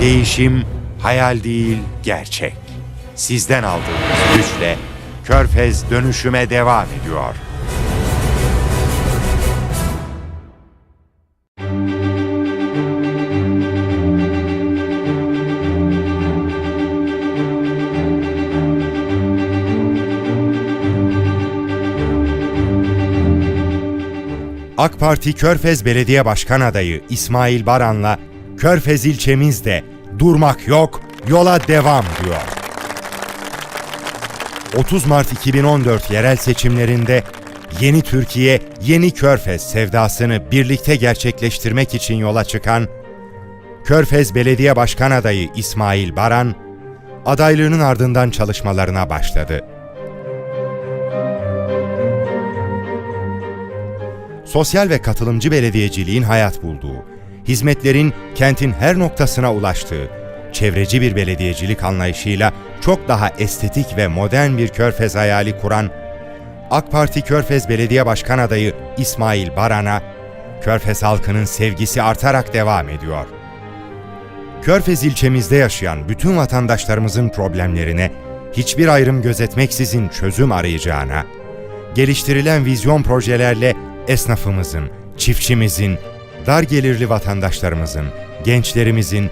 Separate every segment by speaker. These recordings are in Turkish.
Speaker 1: Değişim hayal değil, gerçek. Sizden aldığımız güçle Körfez dönüşüme devam ediyor. AK Parti Körfez Belediye Başkan Adayı İsmail Baran'la Körfez ilçemizde durmak yok, yola devam diyor. 30 Mart 2014 yerel seçimlerinde Yeni Türkiye, Yeni Körfez sevdasını birlikte gerçekleştirmek için yola çıkan Körfez Belediye Başkan Adayı İsmail Baran, adaylığının ardından çalışmalarına başladı. sosyal ve katılımcı belediyeciliğin hayat bulduğu, hizmetlerin kentin her noktasına ulaştığı, çevreci bir belediyecilik anlayışıyla çok daha estetik ve modern bir körfez hayali kuran AK Parti Körfez Belediye Başkan Adayı İsmail Baran'a, Körfez halkının sevgisi artarak devam ediyor. Körfez ilçemizde yaşayan bütün vatandaşlarımızın problemlerine hiçbir ayrım gözetmeksizin çözüm arayacağına, geliştirilen vizyon projelerle esnafımızın, çiftçimizin, dar gelirli vatandaşlarımızın, gençlerimizin,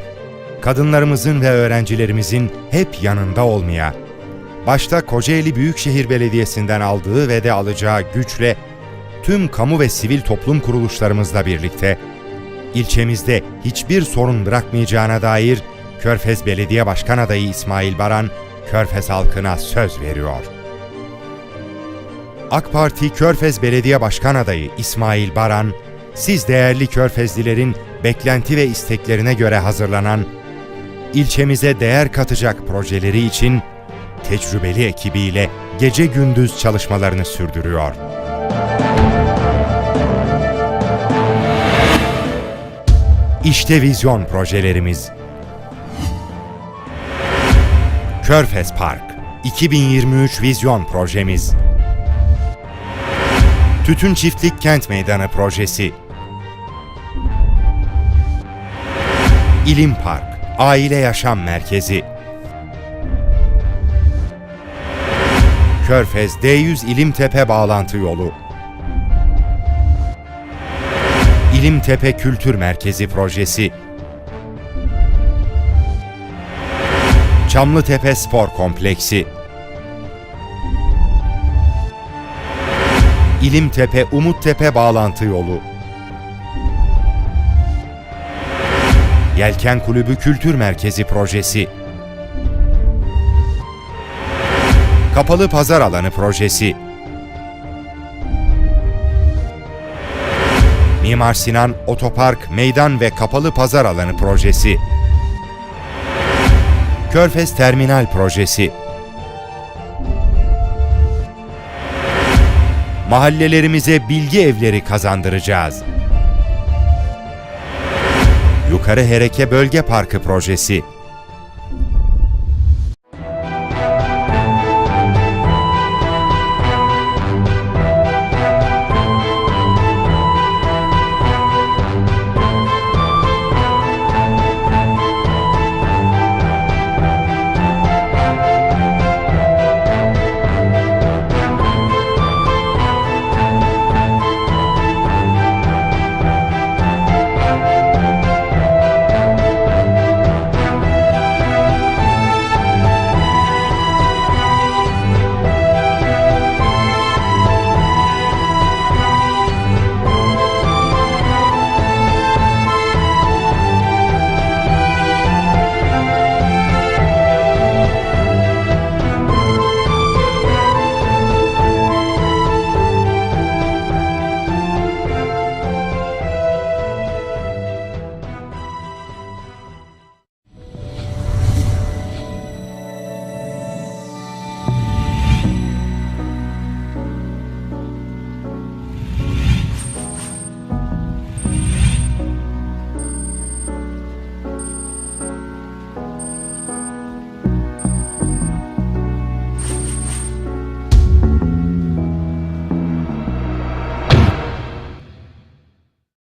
Speaker 1: kadınlarımızın ve öğrencilerimizin hep yanında olmaya, başta Kocaeli Büyükşehir Belediyesi'nden aldığı ve de alacağı güçle tüm kamu ve sivil toplum kuruluşlarımızla birlikte ilçemizde hiçbir sorun bırakmayacağına dair Körfez Belediye Başkan Adayı İsmail Baran, Körfez halkına söz veriyor. AK Parti Körfez Belediye Başkan Adayı İsmail Baran, siz değerli Körfezlilerin beklenti ve isteklerine göre hazırlanan, ilçemize değer katacak projeleri için tecrübeli ekibiyle gece gündüz çalışmalarını sürdürüyor. İşte vizyon projelerimiz. Körfez Park 2023 vizyon projemiz. Tütün Çiftlik Kent Meydanı projesi. İlim Park Aile Yaşam Merkezi. Körfez D100 İlimtepe bağlantı yolu. İlimtepe Kültür Merkezi projesi. Çamlıtepe Spor Kompleksi. İlimtepe Umuttepe bağlantı yolu. Yelken Kulübü Kültür Merkezi projesi. Kapalı Pazar Alanı projesi. Mimar Sinan Otopark Meydan ve Kapalı Pazar Alanı projesi. Körfez Terminal projesi. mahallelerimize bilgi evleri kazandıracağız. Yukarı Hereke Bölge Parkı projesi